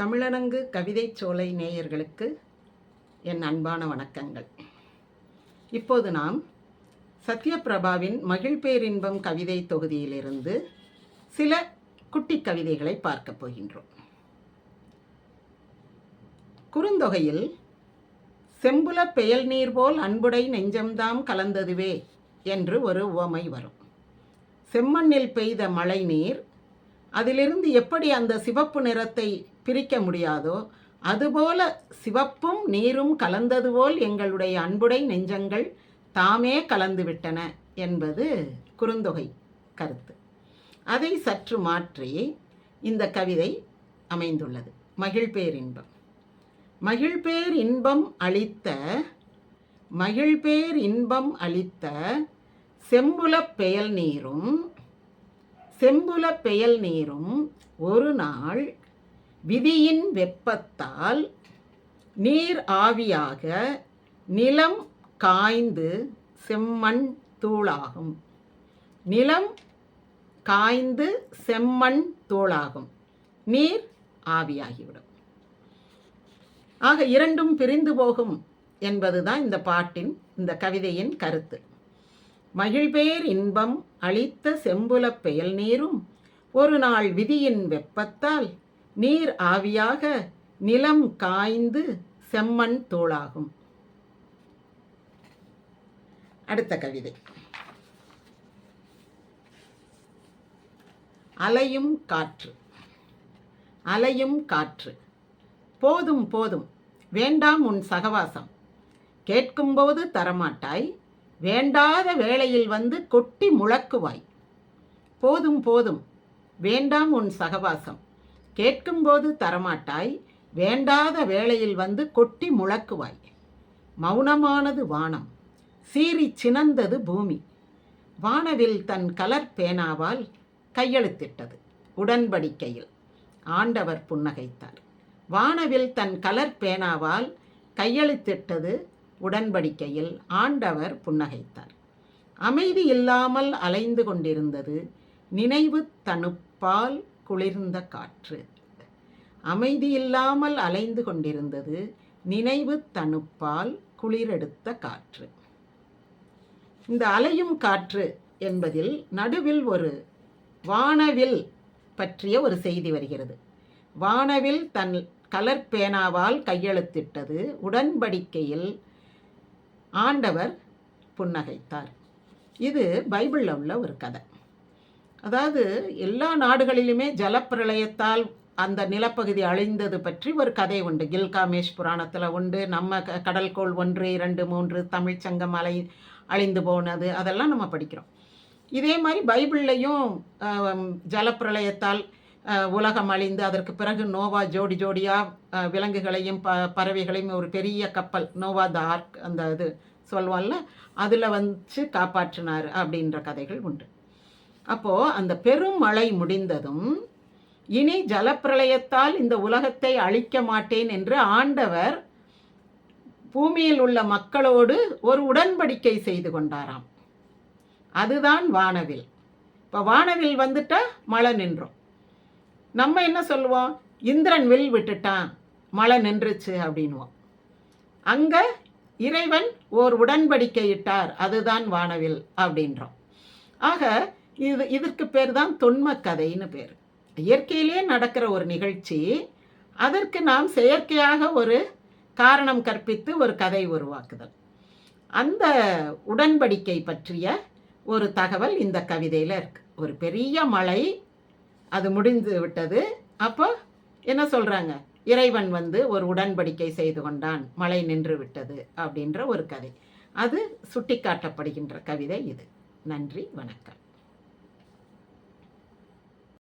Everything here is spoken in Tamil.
தமிழனங்கு கவிதை சோலை நேயர்களுக்கு என் அன்பான வணக்கங்கள். இப்போது நாம் சத்யபிரபாவின் மகிழ்பேரின்பம் கவிதை தொகுதியிலிருந்து சில குட்டி கவிதைகளை பார்க்கப் போகின்றோம். குறுந்தொகையில் செம்புல பெயல் நீர் போல் அன்புடை நெஞ்சம்தாம் கலந்ததுவே என்று ஒரு உவமை வரும். செம்மண்ணில் பெய்த மழை நீர் அதிலிருந்து எப்படி அந்த சிவப்பு நிறத்தை பிரிக்க முடியாதோ அதுபோல சிவப்பும் நீரும் கலந்தது போல் எங்களுடைய அன்புடை நெஞ்சங்கள் தாமே கலந்துவிட்டன என்பது குறுந்தொகை கருத்து. அதை சற்று மாற்றி இந்த கவிதை அமைந்துள்ளது. மகிழ்பேர் இன்பம். மகிழ்பேர் இன்பம் அளித்த மகிழ்பேர் இன்பம் அளித்த செம்புலப் பெயல் நீரும் செம்புல பெயல் நீரும் ஒரு நாள் விதியின் வெப்பத்தால் நீர் ஆவியாக நிலம் காய்ந்து செம்மண் தூளாகும். நிலம் காய்ந்து செம்மண் தூளாகும். நீர் ஆவியாகிவிடும். ஆக இரண்டும் பிரிந்து போகும் என்பதுதான் இந்த பாட்டின் இந்த கவிதையின் கருத்து. மகிழ்பேர் இன்பம் அளித்த செம்புலப் பெயல் நீரும் ஒரு நாள் விதியின் வெப்பத்தால் நீர் ஆவியாக நிலம் காய்ந்து செம்மண் தோளாகும். அடுத்த கவிதை. அலையும் காற்று. அலையும் காற்று. போதும் போதும். வேண்டாம் உன் சகவாசம். கேட்கும்போது தரமாட்டாய். வேண்டாத வேளையில் வந்து கொட்டி முழக்குவாய். போதும் போதும். வேண்டாம் உன் சகவாசம். கேட்கும்போது தரமாட்டாய் வேண்டாத வேளையில் வந்து கொட்டி முழக்குவாய். மௌனமானது வானம் சீறி சினந்தது பூமி. வானவில் தன் கலர் பேனாவால் கையெழுத்திட்டது உடன்படிக்கையில். ஆண்டவர் புன்னகைத்தார். வானவில் தன் கலர் பேனாவால் கையெழுத்திட்டது உடன்படிக்கையில் ஆண்டவர் புன்னகைத்தார். அமைதி இல்லாமல் அலைந்து கொண்டிருந்தது நினைவு தனுப்பால் குளிர்ந்த காற்று. அமைதியில்லாமல் அலைந்து கொண்டிருந்தது நினைவு தணுப்பால் குளிரெடுத்த காற்று. இந்த அலையும் காற்று என்பதில் நடுவில் ஒரு வானவில் பற்றிய ஒரு செய்தி வருகிறது. வானவில் தன் கலர் பேனாவால் கையெழுத்திட்டது உடன்படிக்கையில் ஆண்டவர் புன்னகைத்தார். இது பைபிளில் உள்ள ஒரு கதை. அதாவது எல்லா நாடுகளிலுமே ஜலப்பிரளயத்தால் அந்த நிலப்பகுதி அழிந்தது பற்றி ஒரு கதை உண்டு. கில்காமேஷ் புராணத்தில் உண்டு. நம்ம க கடல்கோள் ஒன்று இரண்டு மூன்று தமிழ் சங்கம் அலை அழிந்து போனது அதெல்லாம் நம்ம படிக்கிறோம். இதே மாதிரி பைபிள்லையும் ஜலப்பிரளயத்தால் உலகம் அழிந்து அதற்கு பிறகு நோவா ஜோடி ஜோடியாக விலங்குகளையும் ப பறவைகளையும் ஒரு பெரிய கப்பல் நோவா த ஆர்க் அந்த இது சொல்வான்ல அதில் வந்து காப்பாற்றினார் அப்படின்ற கதைகள் உண்டு. அப்போது அந்த பெரும் மழை முடிந்ததும் இனி ஜலப்பிரளயத்தால் இந்த உலகத்தை அழிக்க மாட்டேன் என்று ஆண்டவர் பூமியில் உள்ள மக்களோடு ஒரு உடன்படிக்கை செய்து கொண்டாராம். அதுதான் வானவில். இப்போ வானவில் வந்துட்டா மழை நின்றோம். நம்ம என்ன சொல்லுவோம்? இந்திரன் வில் விட்டுட்டான் மழை நின்றுச்சு அப்படின்வோம். அங்கே இறைவன் ஓர் உடன்படிக்கையிட்டார் அதுதான் வானவில் அப்படின்றோம். ஆக இது இதற்கு பேர் தான் தொன்ம கதைன்னு பேர். இயற்கையிலே நடக்கிற ஒரு நிகழ்ச்சி அதற்கு நாம் செயற்கையாக ஒரு காரணம் கற்பித்து ஒரு கதை உருவாக்குதல். அந்த உடன்படிக்கை பற்றிய ஒரு தகவல் இந்த கவிதையில் இருக்கு. ஒரு பெரிய மழை அது முடிந்து விட்டது. அப்போ என்ன சொல்கிறாங்க இறைவன் வந்து ஒரு உடன்படிக்கை செய்து கொண்டான் மழை நின்று விட்டது அப்படின்ற ஒரு கதை. அது சுட்டிக்காட்டப்படுகின்ற கவிதை இது. நன்றி வணக்கம்.